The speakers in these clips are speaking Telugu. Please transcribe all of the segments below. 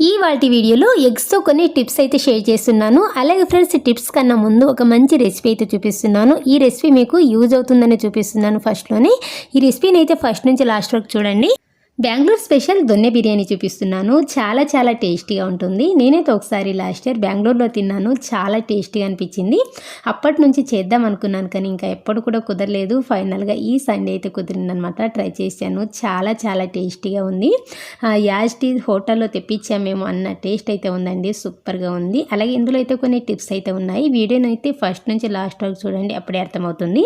ఈ వాటి వీడియోలో ఎగ్స్తో కొన్ని టిప్స్ అయితే షేర్ చేస్తున్నాను. అలాగే ఫ్రెండ్స్ టిప్స్ కన్నా ముందు ఒక మంచి రెసిపీ అయితే చూపిస్తున్నాను. ఈ రెసిపీ మీకు యూజ్ అవుతుందని చూపిస్తున్నాను ఫస్ట్లోనే. ఈ రెసిపీని అయితే ఫస్ట్ నుంచి లాస్ట్ వరకు చూడండి. బెంగళూరు స్పెషల్ దొన్నె బిర్యానీ చూపిస్తున్నాను. చాలా చాలా టేస్టీగా ఉంటుంది. నేనైతే ఒకసారి లాస్ట్ ఇయర్ బెంగళూరులో తిన్నాను. చాలా టేస్టీగా అనిపించింది. అప్పటి నుంచి చేద్దాం అనుకున్నాను కానీ ఇంకా ఎప్పుడు కూడా కుదరలేదు. ఫైనల్గా ఈ సండే అయితే కుదిరిందనమాట. ట్రై చేశాను. చాలా చాలా టేస్టీగా ఉంది. యాజ్టీ హోటల్లో తెప్పించాము మేము అన్న టేస్ట్ అయితే ఉందండి. సూపర్గా ఉంది. అలాగే ఇందులో అయితే కొన్ని టిప్స్ అయితే ఉన్నాయి. వీడియోని అయితే ఫస్ట్ నుంచి లాస్ట్ వరకు చూడండి. అప్పుడే అర్థమవుతుంది.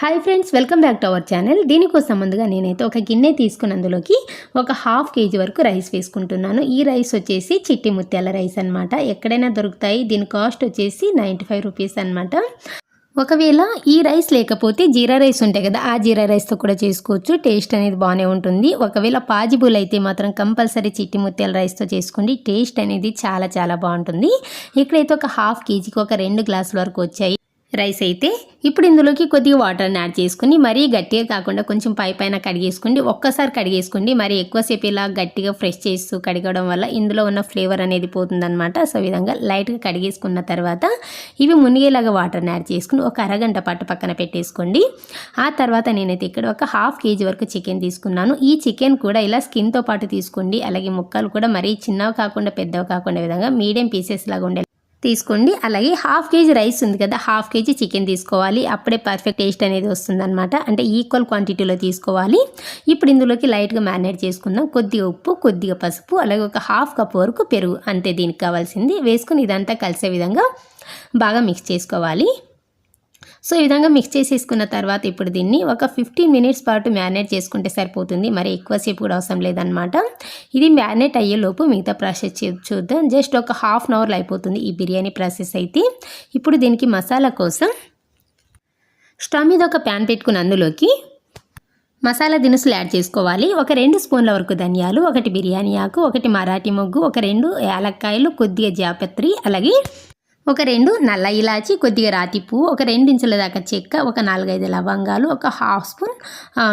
Hi friends welcome back to our channel దీనికోసం ముందుగా నేనైతే ఒక గిన్నె తీసుకుని అందులోకి ఒక హాఫ్ కేజీ వరకు రైస్ వేసుకుంటున్నాను. ఈ రైస్ వచ్చేసి చిట్టి ముత్యాల రైస్ అనమాట ఎక్కడైనా దొరుకుతాయి. దీని కాస్ట్ వచ్చేసి నైంటీ ఫైవ్ రూపీస్ అనమాట ఒకవేళ ఈ రైస్ లేకపోతే జీరా రైస్ ఉంటాయి కదా ఆ జీరా రైస్తో కూడా చేసుకోవచ్చు. టేస్ట్ అనేది బాగానే ఉంటుంది. ఒకవేళ పాజిబుల్ అయితే మాత్రం కంపల్సరీ చిట్టి ముత్యాల రైస్తో చేసుకోండి. టేస్ట్ అనేది చాలా చాలా బాగుంటుంది. ఇక్కడైతే ఒక హాఫ్ కేజీకి ఒక రెండు గ్లాసుల వరకు వచ్చాయి. రైస్ అయితే ఇప్పుడు ఇందులోకి కొద్దిగా వాటర్ని యాడ్ చేసుకుని మరీ గట్టిగా కాకుండా కొంచెం పై పైన కడిగేసుకోండి ఒక్కసారి కడిగేసుకోండి మరి ఎక్కువసేపు ఇలా గట్టిగా ఫ్రెష్ చేస్తూ కడగడం వల్ల ఇందులో ఉన్న ఫ్లేవర్ అనేది పోతుందన్నమాట. సో విధంగా లైట్గా కడిగేసుకున్న తర్వాత ఇవి మునిగేలాగా వాటర్ని యాడ్ చేసుకుని ఒక అరగంట పాటు పక్కన పెట్టేసుకోండి. ఆ తర్వాత నేనైతే ఇక్కడ ఒక హాఫ్ కేజీ వరకు చికెన్ తీసుకున్నాను. ఈ చికెన్ కూడా ఇలా స్కిన్తో పాటు తీసుకోండి. అలాగే ముక్కలు కూడా మరీ చిన్నవి కాకుండా పెద్దవి కాకుండా విధంగా మీడియం పీసెస్ లాగా ఉండే తీసుకోండి. అలాగే హాఫ్ కేజీ రైస్ ఉంది కదా హాఫ్ కేజీ చికెన్ తీసుకోవాలి. అప్పుడే పర్ఫెక్ట్ టేస్ట్ అనేది వస్తుందన్నమాట. అంటే ఈక్వల్ క్వాంటిటీలో తీసుకోవాలి. ఇప్పుడు ఇందులోకి లైట్గా మ్యారినేట్ చేసుకుందాం. కొద్దిగా ఉప్పు కొద్దిగా పసుపు అలాగే ఒక హాఫ్ కప్ వరకు పెరుగు. అంతే దీనికి కావాల్సింది. వేసుకుని ఇదంతా కలిసే విధంగా బాగా మిక్స్ చేసుకోవాలి. సో ఈ విధంగా మిక్స్ చేసేసుకున్న తర్వాత ఇప్పుడు దీన్ని ఒక ఫిఫ్టీన్ మినిట్స్ పాటు మ్యారినేట్ చేసుకుంటే సరిపోతుంది. మరి ఎక్కువసేపు కూడా అవసరం లేదనమాట ఇది మ్యారినేట్ అయ్యేలోపు మిగతా ప్రాసెస్ చూద్దాం. జస్ట్ ఒక హాఫ్ అన్ అవర్లో అయిపోతుంది ఈ బిర్యానీ ప్రాసెస్ అయితే. ఇప్పుడు దీనికి మసాలా కోసం స్టవ్ మీద ఒక ప్యాన్ పెట్టుకుని అందులోకి మసాలా దినుసులు యాడ్ చేసుకోవాలి. ఒక రెండు స్పూన్ల వరకు ధనియాలు ఒకటి బిర్యానీ ఆకు ఒకటి మరాఠీ మొగ్గు ఒక రెండు యాలక్కాయలు కొద్దిగా జాపత్రి అలాగే ఒక రెండు నల్ల ఇలాచి కొద్దిగా రాతి పువ్వు ఒక రెండించుల దాకా చెక్క ఒక నాలుగైదు లవంగాలు ఒక హాఫ్ స్పూన్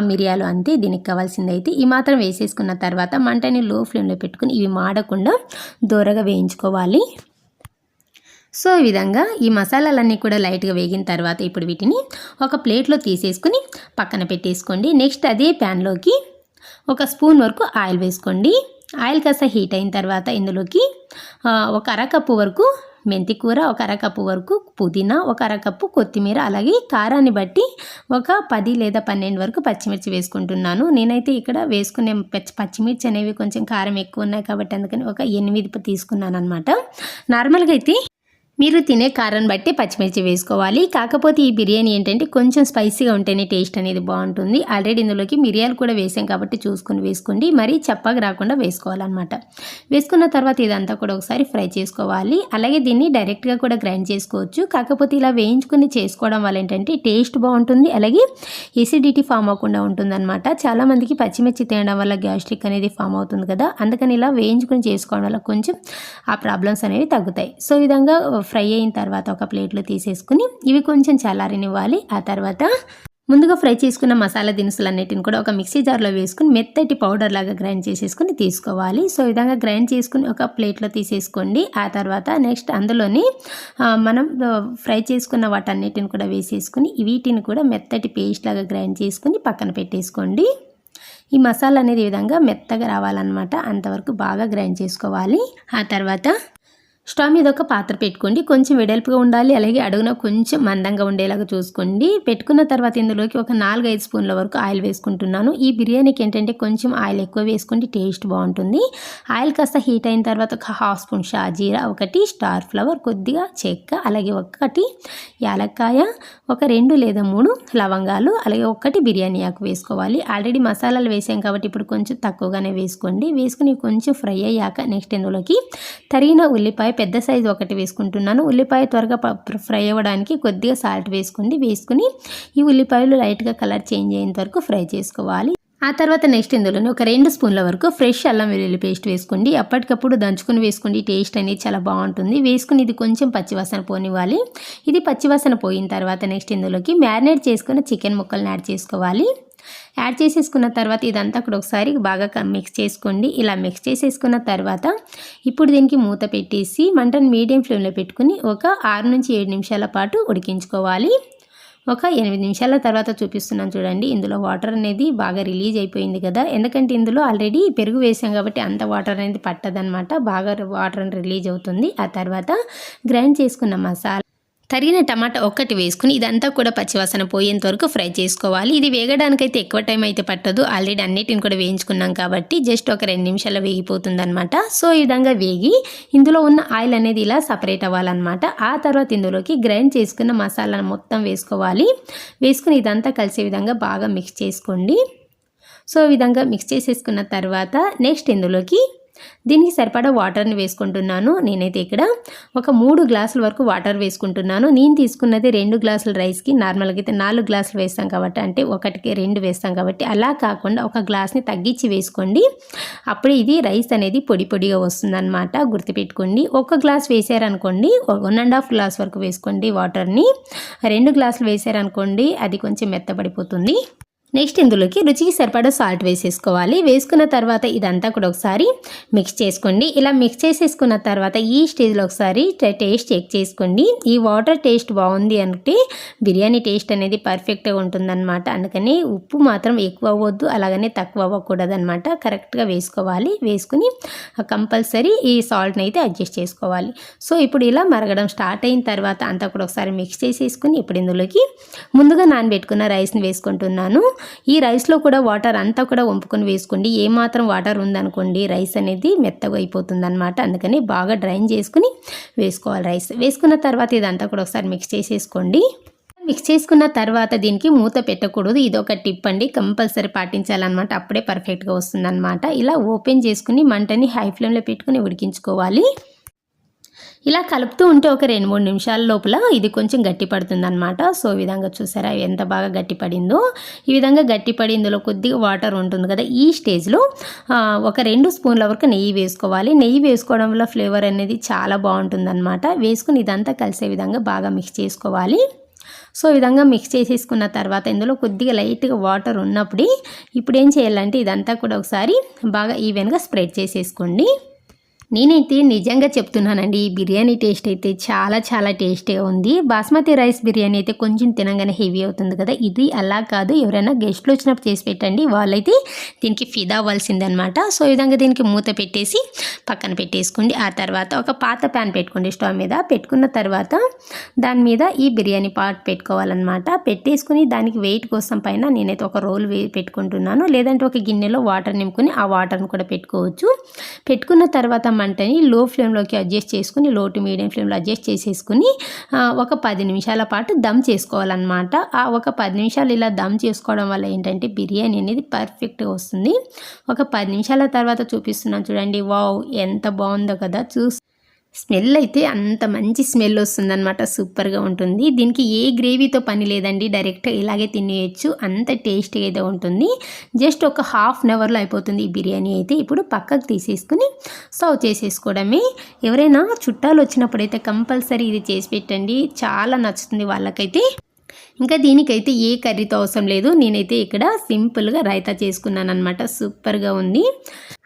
మిరియాలు అంతే. దీనికి కావాల్సింది అయితే ఈ మాత్రం వేసేసుకున్న తర్వాత మంటని లో ఫ్లేమ్లో పెట్టుకుని ఇవి మాడకుండా దూరగా వేయించుకోవాలి. సో ఈ విధంగా ఈ మసాలాలన్నీ కూడా లైట్గా వేగిన తర్వాత ఇప్పుడు వీటిని ఒక ప్లేట్లో తీసేసుకుని పక్కన పెట్టేసుకోండి. నెక్స్ట్ అదే ప్యాన్లోకి ఒక స్పూన్ వరకు ఆయిల్ వేసుకోండి. ఆయిల్ కాస్త హీట్ అయిన తర్వాత ఇందులోకి ఒక అరకప్పు వరకు మెంతి కూర ఒక అరకప్పు వరకు పుదీనా ఒక అరకప్పు కొత్తిమీర అలాగే కారాన్ని బట్టి ఒక పది లేదా పన్నెండు వరకు పచ్చిమిర్చి వేసుకుంటున్నాను. నేనైతే ఇక్కడ వేసుకునే పచ్చిమిర్చి అనేవి కొంచెం కారం ఎక్కువ ఉన్నాయి కాబట్టి అందుకని ఒక ఎనిమిది తీసుకున్నాను అనమాట నార్మల్గా అయితే మీరు తినే కారం బట్టి పచ్చిమిర్చి వేసుకోవాలి. కాకపోతే ఈ బిర్యానీ ఏంటంటే కొంచెం స్పైసీగా ఉంటేనే టేస్ట్ అనేది బాగుంటుంది. ఆల్రెడీ ఇందులోకి మిరియాలు కూడా వేసాం కాబట్టి చూసుకొని వేసుకోండి. మరీ చప్పగా రాకుండా వేసుకోవాలన్నమాట. వేసుకున్న తర్వాత ఇదంతా కూడా ఒకసారి ఫ్రై చేసుకోవాలి. అలాగే దీన్ని డైరెక్ట్గా కూడా గ్రైండ్ చేసుకోవచ్చు. కాకపోతే ఇలా వేయించుకుని చేసుకోవడం వల్ల ఏంటంటే టేస్ట్ బాగుంటుంది. అలాగే ఎసిడిటీ ఫామ్ అవ్వకుండా ఉంటుందన్నమాట. చాలామందికి పచ్చిమిర్చి తినడం వల్ల గ్యాస్ట్రిక్ అనేది ఫామ్ అవుతుంది కదా. అందుకని ఇలా వేయించుకుని చేసుకోవడం వల్ల కొంచెం ఆ ప్రాబ్లమ్స్ అనేవి తగ్గుతాయి. సో విధంగా ఫ్రై అయిన తర్వాత ఒక ప్లేట్లో తీసేసుకుని ఇవి కొంచెం చల్లారనివ్వాలి. ఆ తర్వాత ముందుగా ఫ్రై చేసుకున్న మసాలా దినుసులన్నిటిని కూడా ఒక మిక్సీ జార్లో వేసుకుని మెత్తటి పౌడర్ లాగా గ్రైండ్ చేసేసుకుని తీసుకోవాలి. సో ఈ విధంగా గ్రైండ్ చేసుకుని ఒక ప్లేట్లో తీసేసుకోండి. ఆ తర్వాత నెక్స్ట్ అందులోని మనం ఫ్రై చేసుకున్న వాటన్నిటిని కూడా వేసేసుకుని వీటిని కూడా మెత్తటి పేస్ట్ లాగా గ్రైండ్ చేసుకుని పక్కన పెట్టేసుకోండి. ఈ మసాలా అనేది ఈ విధంగా మెత్తగా రావాలన్నమాట. అంతవరకు బాగా గ్రైండ్ చేసుకోవాలి. ఆ తర్వాత స్టవ్ మీద ఒక పాత్ర పెట్టుకోండి. కొంచెం వెడల్పుగా ఉండాలి. అలాగే అడుగున కొంచెం మందంగా ఉండేలాగా చూసుకోండి. పెట్టుకున్న తర్వాత ఇందులోకి ఒక నాలుగు ఐదు స్పూన్ల వరకు ఆయిల్ వేసుకుంటున్నాను. ఈ బిర్యానీకి ఏంటంటే కొంచెం ఆయిల్ ఎక్కువ వేసుకుంటే టేస్ట్ బాగుంటుంది. ఆయిల్ కాస్త హీట్ అయిన తర్వాత ఒక హాఫ్ స్పూన్ షాజీరా ఒకటి స్టార్ ఫ్లవర్ కొద్దిగా చెక్క అలాగే ఒకటి యాలక్కాయ ఒక రెండు లేదా మూడు లవంగాలు అలాగే ఒకటి బిర్యానీ ఆకు వేసుకోవాలి. ఆల్రెడీ మసాలాలు వేసాం కాబట్టి ఇప్పుడు కొంచెం తక్కువగానే వేసుకోండి. వేసుకుని కొంచెం ఫ్రై అయ్యాక నెక్స్ట్ ఇందులోకి తరిగిన ఉల్లిపాయ పెద్ద సైజు ఒకటి వేసుకుంటున్నాను. ఉల్లిపాయ త్వరగా ఫ్రై అవ్వడానికి కొద్దిగా సాల్ట్ వేసుకోండి వేసుకుని ఈ ఉల్లిపాయలు లైట్గా కలర్ చేంజ్ అయ్యేంత వరకు ఫ్రై చేసుకోవాలి. ఆ తర్వాత నెక్స్ట్ ఇందులోనే ఒక రెండు స్పూన్ల వరకు ఫ్రెష్ అల్లం వెల్లుల్లి పేస్ట్ వేసుకోండి. అప్పటికప్పుడు దంచుకుని వేసుకోండి. టేస్ట్ అనేది చాలా బాగుంటుంది. వేసుకుని ఇది కొంచెం పచ్చివాసన పోనివ్వాలి. ఇది పచ్చివాసన పోయిన తర్వాత నెక్స్ట్ ఇందులోకి మ్యారినేట్ చేసుకున్న చికెన్ ముక్కల్ని యాడ్ చేసుకోవాలి. యాడ్ చేసేసుకున్న తర్వాత ఇదంతా కూడా ఒకసారి బాగా మిక్స్ చేసుకోండి. ఇలా మిక్స్ చేసేసుకున్న తర్వాత ఇప్పుడు దీనికి మూత పెట్టేసి మంటను మీడియం ఫ్లేమ్లో పెట్టుకుని ఒక ఆరు నుంచి ఏడు నిమిషాల పాటు ఉడికించుకోవాలి. ఒక ఎనిమిది నిమిషాల తర్వాత చూపిస్తున్నాను చూడండి. ఇందులో వాటర్ అనేది బాగా రిలీజ్ అయిపోయింది కదా. ఎందుకంటే ఇందులో ఆల్రెడీ పెరుగు వేసాం కాబట్టి అంత వాటర్ అనేది పట్టదనమాట బాగా వాటర్ రిలీజ్ అవుతుంది. ఆ తర్వాత గ్రైండ్ చేసుకున్న మసాలా తరిగిన టమాటా ఒక్కటి వేసుకుని ఇదంతా కూడా పచ్చివాసన పోయేంత వరకు ఫ్రై చేసుకోవాలి. ఇది వేగడానికైతే ఎక్కువ టైం అయితే పట్టదు. ఆల్రెడీ అన్నిటిని కూడా వేయించుకున్నాం కాబట్టి జస్ట్ ఒక రెండు నిమిషాల్లో వేగిపోతుందనమాట సో ఈ విధంగా వేగి ఇందులో ఉన్న ఆయిల్ అనేది ఇలా సపరేట్ అవ్వాలన్నమాట. ఆ తర్వాత ఇందులోకి గ్రైండ్ చేసుకున్న మసాలాను మొత్తం వేసుకోవాలి. వేసుకుని ఇదంతా కలిసే విధంగా బాగా మిక్స్ చేసుకోండి. సో ఈ విధంగా మిక్స్ చేసేసుకున్న తర్వాత నెక్స్ట్ ఇందులోకి దీనికి సరిపడా వాటర్ని వేసుకుంటున్నాను. నేనైతే ఇక్కడ ఒక మూడు గ్లాసుల వరకు వాటర్ వేసుకుంటున్నాను. నేను తీసుకున్నది రెండు గ్లాసుల రైస్కి నార్మల్గా అయితే నాలుగు గ్లాసులు వేస్తాం కాబట్టి అంటే ఒకటికి రెండు వేస్తాం కాబట్టి అలా కాకుండా ఒక గ్లాస్ని తగ్గించి వేసుకోండి. అప్పుడు ఇది రైస్ అనేది పొడి పొడిగా వస్తుందన్నమాట గుర్తుపెట్టుకోండి. ఒక గ్లాస్ వేసారనుకోండి వన్ అండ్ హాఫ్ గ్లాస్ వరకు వేసుకోండి వాటర్ని. రెండు గ్లాసులు వేసారనుకోండి అది కొంచెం మెత్తబడిపోతుంది. నెక్స్ట్ ఇందులోకి రుచికి సరిపడా సాల్ట్ వేసేసుకోవాలి. వేసుకున్న తర్వాత ఇదంతా కూడా ఒకసారి మిక్స్ చేసుకోండి. ఇలా మిక్స్ చేసేసుకున్న తర్వాత ఈ స్టేజ్లో ఒకసారి టేస్ట్ చెక్ చేసుకోండి. ఈ వాటర్ టేస్ట్ బాగుంది అంటే బిర్యానీ టేస్ట్ అనేది పర్ఫెక్ట్గా ఉంటుందన్నమాట. అందుకని ఉప్పు మాత్రం ఎక్కువ అవ్వద్దు అలాగనే తక్కువ అవ్వకూడదు అనమాట కరెక్ట్గా వేసుకోవాలి. వేసుకుని కంపల్సరీ ఈ సాల్ట్ని అయితే అడ్జస్ట్ చేసుకోవాలి. సో ఇప్పుడు ఇలా మరగడం స్టార్ట్ అయిన తర్వాత అంతా కూడా ఒకసారి మిక్స్ చేసేసుకుని ఇప్పుడు ఇందులోకి ముందుగా నానబెట్టుకున్న రైస్ని వేసుకుంటున్నాను. ఈ రైస్లో కూడా వాటర్ అంతా కూడా వంపుకొని వేసుకోండి. ఏమాత్రం వాటర్ ఉందనుకోండి రైస్ అనేది మెత్తగా అయిపోతుంది అనమాట అందుకని బాగా డ్రైన్ చేసుకుని వేసుకోవాలి రైస్. వేసుకున్న తర్వాత ఇదంతా కూడా ఒకసారి మిక్స్ చేసేసుకోండి. మిక్స్ చేసుకున్న తర్వాత దీనికి మూత పెట్టకూడదు. ఇది ఒక టిప్ అండి. కంపల్సరీ పాటించాలన్నమాట. అప్పుడే పర్ఫెక్ట్గా వస్తుందన్నమాట. ఇలా ఓపెన్ చేసుకుని మంటని హై ఫ్లేమ్లో పెట్టుకుని ఉడికించుకోవాలి. ఇలా కలుపుతూ ఉంటే ఒక రెండు మూడు నిమిషాల లోపల ఇది కొంచెం గట్టి పడుతుంది అనమాట సో ఈ విధంగా చూసారా ఎంత బాగా గట్టి పడిందో. ఈ విధంగా గట్టి పడి ఇందులో కొద్దిగా వాటర్ ఉంటుంది కదా ఈ స్టేజ్లో ఒక రెండు స్పూన్ల వరకు నెయ్యి వేసుకోవాలి. నెయ్యి వేసుకోవడం వల్ల ఫ్లేవర్ అనేది చాలా బాగుంటుందన్నమాట. వేసుకుని ఇదంతా కలిసే విధంగా బాగా మిక్స్ చేసుకోవాలి. సో ఈ విధంగా మిక్స్ చేసేసుకున్న తర్వాత ఇందులో కొద్దిగా లైట్గా వాటర్ ఉన్నప్పుడు ఇప్పుడు ఏం చేయాలంటే ఇదంతా కూడా ఒకసారి బాగా ఈవెన్గా స్ప్రెడ్ చేసేసుకోండి. నేనైతే నిజంగా చెప్తున్నానండి ఈ బిర్యానీ టేస్ట్ అయితే చాలా చాలా టేస్టీగా ఉంది. బాస్మతి రైస్ బిర్యానీ అయితే కొంచెం తినగానే హెవీ అవుతుంది కదా. ఇది అలా కాదు ఎవరైనా గెస్ట్లు వచ్చినప్పుడు చేసి పెట్టండి. వాళ్ళైతే దీనికి ఫిదా అవ్వాల్సిందనమాట. సో ఈ విధంగా దీనికి మూత పెట్టేసి పక్కన పెట్టేసుకోండి. ఆ తర్వాత ఒక పాత ప్యాన్ పెట్టుకోండి స్టవ్ మీద. పెట్టుకున్న తర్వాత దాని మీద ఈ బిర్యానీ పాట్ పెట్టుకోవాలన్నమాట. పెట్టేసుకుని దానికి వెయిట్ కోసం పైన నేనైతే ఒక రోల్ వే పెట్టుకుంటున్నాను. లేదంటే ఒక గిన్నెలో వాటర్ నింపుకుని ఆ వాటర్ని కూడా పెట్టుకోవచ్చు. పెట్టుకున్న తర్వాత మంటని లో ఫ్లేమ్లోకి అడ్జస్ట్ చేసుకుని లో టు మీడియం ఫ్లేమ్లో అడ్జస్ట్ చేసేసుకుని ఒక పది నిమిషాల పాటు దమ్ చేసుకోవాలన్నమాట. ఆ ఒక పది నిమిషాలు ఇలా దమ్ చేసుకోవడం వల్ల ఏంటంటే బిర్యానీ అనేది పర్ఫెక్ట్గా వస్తుంది. ఒక పది నిమిషాల తర్వాత చూపిస్తున్నాను చూడండి. వావ్ ఎంత బాగుందో కదా. చూసి స్మెల్ అయితే అంత మంచి స్మెల్ వస్తుందన్నమాట. సూపర్గా ఉంటుంది. దీనికి ఏ గ్రేవీతో పని లేదండి. డైరెక్ట్గా ఇలాగే తినేయచ్చు. అంత టేస్టీగా అయితే ఉంటుంది. జస్ట్ ఒక హాఫ్ అన్ అవర్లో అయిపోతుంది ఈ బిర్యానీ అయితే. ఇప్పుడు పక్కకు తీసేసుకుని సర్వ్ చేసేసుకోవడమే. ఎవరైనా చుట్టాలు వచ్చినప్పుడు అయితే కంపల్సరీ ఇది చేసి పెట్టండి. చాలా నచ్చుతుంది వాళ్ళకైతే. ఇంకా దీనికైతే ఏ కర్రీతో అవసరం లేదు. నేనైతే ఇక్కడ సింపుల్గా రైతా చేసుకున్నాను అనమాట సూపర్గా ఉంది.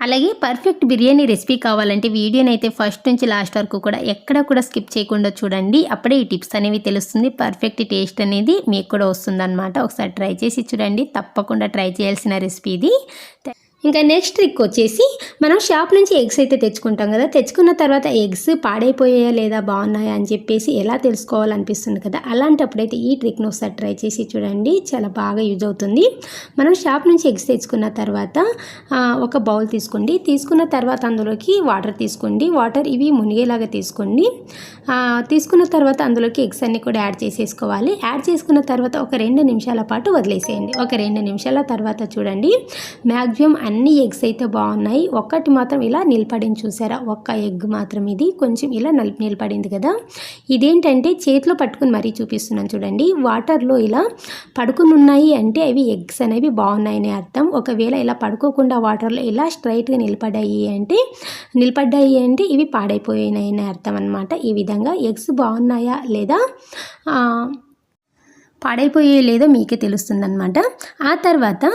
అలాగే పర్ఫెక్ట్ బిర్యానీ రెసిపీ కావాలంటే వీడియోని అయితే ఫస్ట్ నుంచి లాస్ట్ వరకు కూడా ఎక్కడ కూడా స్కిప్ చేయకుండా చూడండి. అప్పుడే ఈ టిప్స్ అనేవి తెలుస్తుంది. పర్ఫెక్ట్ టేస్ట్ అనేది మీకు కూడా వస్తుందన్నమాట. ఒకసారి ట్రై చేసి చూడండి. తప్పకుండా ట్రై చేయాల్సిన రెసిపీ ఇది. ఇంకా నెక్స్ట్ ట్రిక్ వచ్చేసి మనం షాప్ నుంచి ఎగ్స్ అయితే తెచ్చుకుంటాం కదా. తెచ్చుకున్న తర్వాత ఎగ్స్ పాడైపోయాయా లేదా బాగున్నాయా అని చెప్పేసి ఎలా తెలుసుకోవాలనిపిస్తుంది కదా. అలాంటప్పుడైతే ఈ ట్రిక్ను ఒకసారి ట్రై చేసి చూడండి. చాలా బాగా యూజ్ అవుతుంది. మనం షాప్ నుంచి ఎగ్స్ తెచ్చుకున్న తర్వాత ఒక బౌల్ తీసుకోండి. తీసుకున్న తర్వాత అందులోకి వాటర్ తీసుకోండి. వాటర్ ఇవి మునిగేలాగా తీసుకోండి. తీసుకున్న తర్వాత అందులోకి ఎగ్స్ అన్ని కూడా యాడ్ చేసేసుకోవాలి. యాడ్ చేసుకున్న తర్వాత ఒక రెండు నిమిషాల పాటు వదిలేసేయండి. ఒక రెండు నిమిషాల తర్వాత చూడండి. మ్యాక్సిమం అన్ని ఎగ్స్ అయితే బాగున్నాయి. ఒక్కటి మాత్రం ఇలా నిలబడింది చూసారా? ఒక్క ఎగ్ మాత్రం ఇది. కొంచెం ఇలా నిలబడింది కదా. ఇదేంటంటే చేతిలో పట్టుకుని మరీ చూపిస్తున్నాను చూడండి. వాటర్లో ఇలా పడుకుని ఉన్నాయి అంటే అవి ఎగ్స్ అనేవి బాగున్నాయని అర్థం. ఒకవేళ ఇలా పడుకోకుండా వాటర్లో ఇలా స్ట్రైట్గా నిలబడ్డాయి అంటే నిలబడ్డాయి అంటే ఇవి పాడైపోయినాయని అర్థం అనమాట ఈ విధంగా ఎగ్స్ బాగున్నాయా లేదా? పాడైపోయే లేదో మీకే తెలుస్తుందనమాట ఆ తర్వాత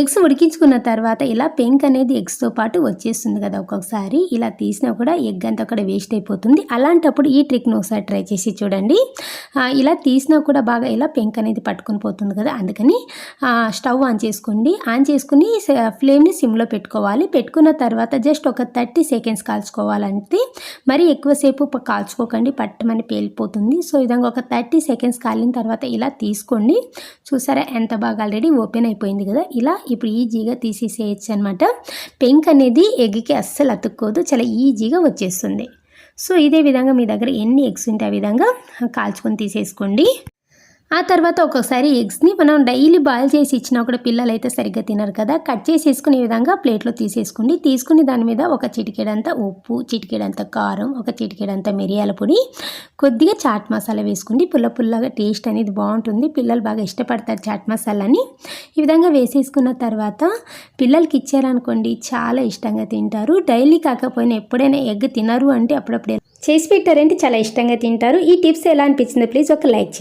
ఎగ్స్ ఉడికించుకున్న తర్వాత ఇలా పెంక్ అనేది ఎగ్స్తో పాటు వచ్చేస్తుంది కదా ఒక్కొక్కసారి. ఇలా తీసినా కూడా ఎగ్ అంతా కూడా వేస్ట్ అయిపోతుంది. అలాంటప్పుడు ఈ ట్రిక్ను ఒకసారి ట్రై చేసి చూడండి. ఇలా తీసినా కూడా బాగా ఇలా పెంక్ అనేది పట్టుకొని పోతుంది కదా. అందుకని స్టవ్ ఆన్ చేసుకోండి. ఆన్ చేసుకుని ఫ్లేమ్ని సిమ్లో పెట్టుకోవాలి. పెట్టుకున్న తర్వాత జస్ట్ ఒక థర్టీ సెకండ్స్ కాల్చుకోవాలంటే మరీ ఎక్కువసేపు కాల్చుకోకండి. పట్టమని పేలిపోతుంది. సో విధంగా ఒక థర్టీ సెకండ్స్ కాలిన తర్వాత ఇలా తీసుకోండి. చూసారా ఎంత బాగా ఆల్రెడీ ఓపెన్ అయిపోయింది కదా? ఇలా ఇప్పుడు ఈజీగా తీసేసేయచ్చు అనమాట పెంక్ అనేది ఎగ్కి అస్సలు అతుక్కోదు చాలా ఈజీగా వచ్చేస్తుంది. సో ఇదే విధంగా మీ దగ్గర ఎన్ని ఎగ్స్ ఉంటే ఆ విధంగా కాల్చుకొని తీసేసుకోండి. ఆ తర్వాత ఒక్కొక్కసారి ఎగ్స్ని మనం డైలీ బాయిల్ చేసి ఇచ్చినా కూడా పిల్లలు అయితే సరిగ్గా తినరు కదా. కట్ చేసేసుకునే విధంగా ప్లేట్లో తీసేసుకోండి. తీసుకుని దాని మీద ఒక చిటికెడంత ఉప్పు చిటికెడంత కారం ఒక చిటికెడంత మిరియాల పొడి కొద్దిగా చాట్ మసాలా వేసుకోండి. పుల్ల పుల్లగా టేస్ట్ అనేది బాగుంటుంది. పిల్లలు బాగా ఇష్టపడతారు చాట్ మసాలాని. ఈ విధంగా వేసేసుకున్న తర్వాత పిల్లలకి ఇచ్చారనుకోండి చాలా ఇష్టంగా తింటారు. డైలీ కాకపోయినా ఎప్పుడైనా ఎగ్ తినరు అంటే అప్పుడప్పుడు చేసి పెట్టారంటే చాలా ఇష్టంగా తింటారు. ఈ టిప్స్ ఎలా అనిపించిందో ప్లీజ్ ఒక లైక్ చేయండి.